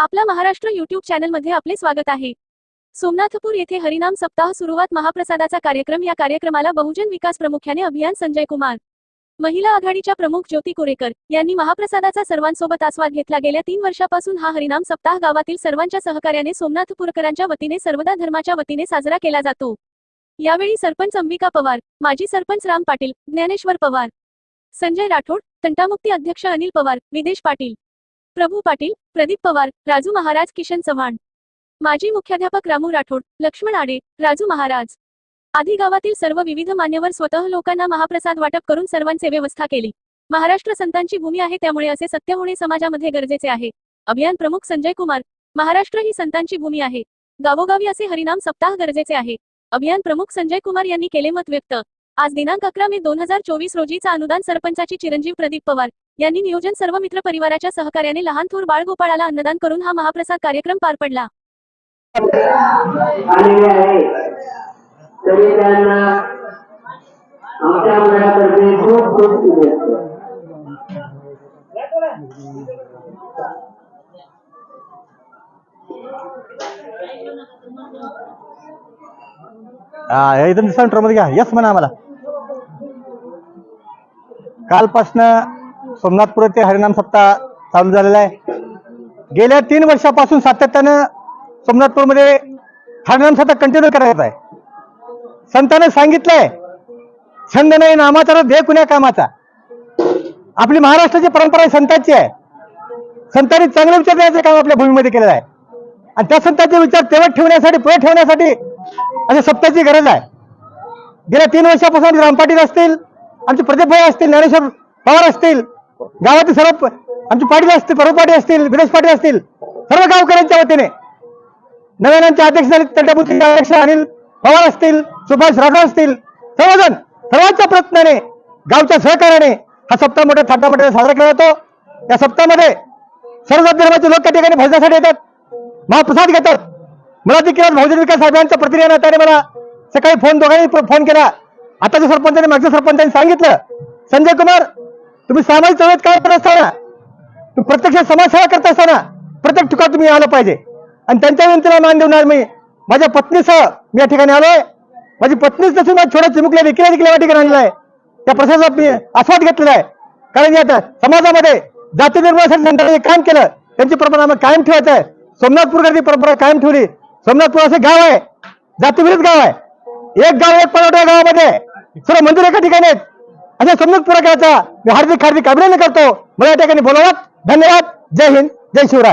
आपला महाराष्ट्र युट्यूब चॅनलमध्ये आपले स्वागत आहे. सोमनाथपूर येथे हरिनाम सप्ताह सुरुवात महाप्रसादाचा कार्यक्रम या कार्यक्रमाला बहुजन विकास प्रमुख्याने अभियान संजय कुमार. महिला आघाडीच्या प्रमुख ज्योती कोरेकर यांनी महाप्रसादाचा सर्वांसोबत आस्वाद घेतला. गेल्या तीन वर्षापासून हा हरिनाम सप्ताह गावातील सर्वांच्या सहकार्याने सोमनाथपूरकरांच्या वतीने सर्वदा धर्माच्या वतीने साजरा केला जातो. यावेळी सरपंच अंबिका पवार माजी सरपंच राम पाटील ज्ञानेश्वर पवार संजय राठोड तंटामुक्ती अध्यक्ष अनिल पवार विदेश पाटील प्रभू पाटील प्रदीप पवार राजू महाराज किशन चव्हाण. माजी मुख्याध्यापक रामू राठोड लक्ष्मण आडे राजू महाराज. आधी गावातील सर्व विविध मान्यवर स्वतः लोकांना महाप्रसाद वाटप करून सर्वांचे व्यवस्था केली. महाराष्ट्र संतांची भूमी आहे त्यामुळे असे सत्य होणे समाजामध्ये गरजेचे आहे. अभियान प्रमुख संजय कुमार महाराष्ट्र ही संतांची भूमी आहे. गावोगावी असे हरिनाम सप्ताह गरजेचे आहे. अभियान प्रमुख संजय कुमार यांनी केले मत व्यक्त. आज दिनांक अकरा मे दोन हजार चोवीस रोजीचा अनुदान सरपंचाची चिरंजीव प्रदीप पवार यांनी नियोजन सर्व मित्र परिवाराच्या सहकार्याने लहान थोर बाळगोपाळाला अन्नदान करून हा महाप्रसाद कार्यक्रम पार पडला. एकदम सेंटरमध्ये घ्या. यस म्हणा आम्हाला. कालपासनं सोमनाथपुर ते हरिनाम सप्ताह चालू झालेला आहे. गेल्या तीन वर्षापासून सातत्यानं सोमनाथपूरमध्ये हरिनाम सप्ताह कंटिन्यू करायचा आहे. संतानं सांगितलंय छंद नाही नामाचा देह कुण्या कामाचा. आपली महाराष्ट्राची परंपरा ही संतांची आहे. संतांनी चांगले विचार देण्याचं काम आपल्या भूमीमध्ये केलेलं आहे. आणि त्या संतांचे विचार तेव्हा ठेवण्यासाठी पुढे ठेवण्यासाठी अशा सप्ताची गरज आहे. गेल्या तीन वर्षापासून राम असतील आमचे प्रदीप भाई असतील ज्ञानेश्वर पवार असतील गावातील सर्व आमचे पाटील असतील प्रभू पाटील असतील विनेश पाटील असतील सर्व गावकऱ्यांच्या वतीने. नव्यानांचे अध्यक्ष झाले तंटामुक्ती अध्यक्ष अनिल पवार असतील सुभाष राठोड असतील सर्वजण सर्वांच्या प्रयत्नाने गावच्या सहकार्याने हा सप्ताह मोठ्या थाटामाटाने साजरा केला जातो. या सप्ताहामध्ये सर्व धर्माचे लोक त्या ठिकाणी भजनासाठी येतात महाप्रसाद घेतात. मला देखील बहुजन विकास साहेबांच्या प्रतिनिधी त्याने मला सकाळी फोन दोघांनी फोन केला. आताच्या सरपंचाने मागच्या सरपंचाने सांगितलं संजय कुमार तुम्ही सामाजिक चळवळीत काय करत असताना तुम्ही प्रत्यक्ष समाजसेवा करत असताना प्रत्येक ठिकाणी तुम्ही आलं पाहिजे. आणि त्यांच्या विनंतीला मान देऊन मी. माझ्या पत्नीसह मी या ठिकाणी आलोय. माझी पत्नीच नसून माझ्या छोट्या चिमुकल्या देखील देखील या ठिकाणी आणलेला आहे. त्या प्रसादात मी आस्वाद घेतलेला आहे. कारण या आता समाजामध्ये जाती निर्माणासाठी संतांनी काम केलं त्यांची परंपरा आम्हाला कायम ठेवायचं आहे. सोमनाथपूरकरची परंपरा कायम ठेवली. सोमनाथपूर असे गाव आहे. जातीविरुद्ध गाव आहे. एक गाव एक पलवट गावामध्ये गावामध्ये सर्व मंदिर एका ठिकाणी आहेत. अशा करायचा मी हार्दिक हार्दिक अभिनंदन करतो. मला या ठिकाणी बोलावत. धन्यवाद. जय हिंद. जय शिवराय.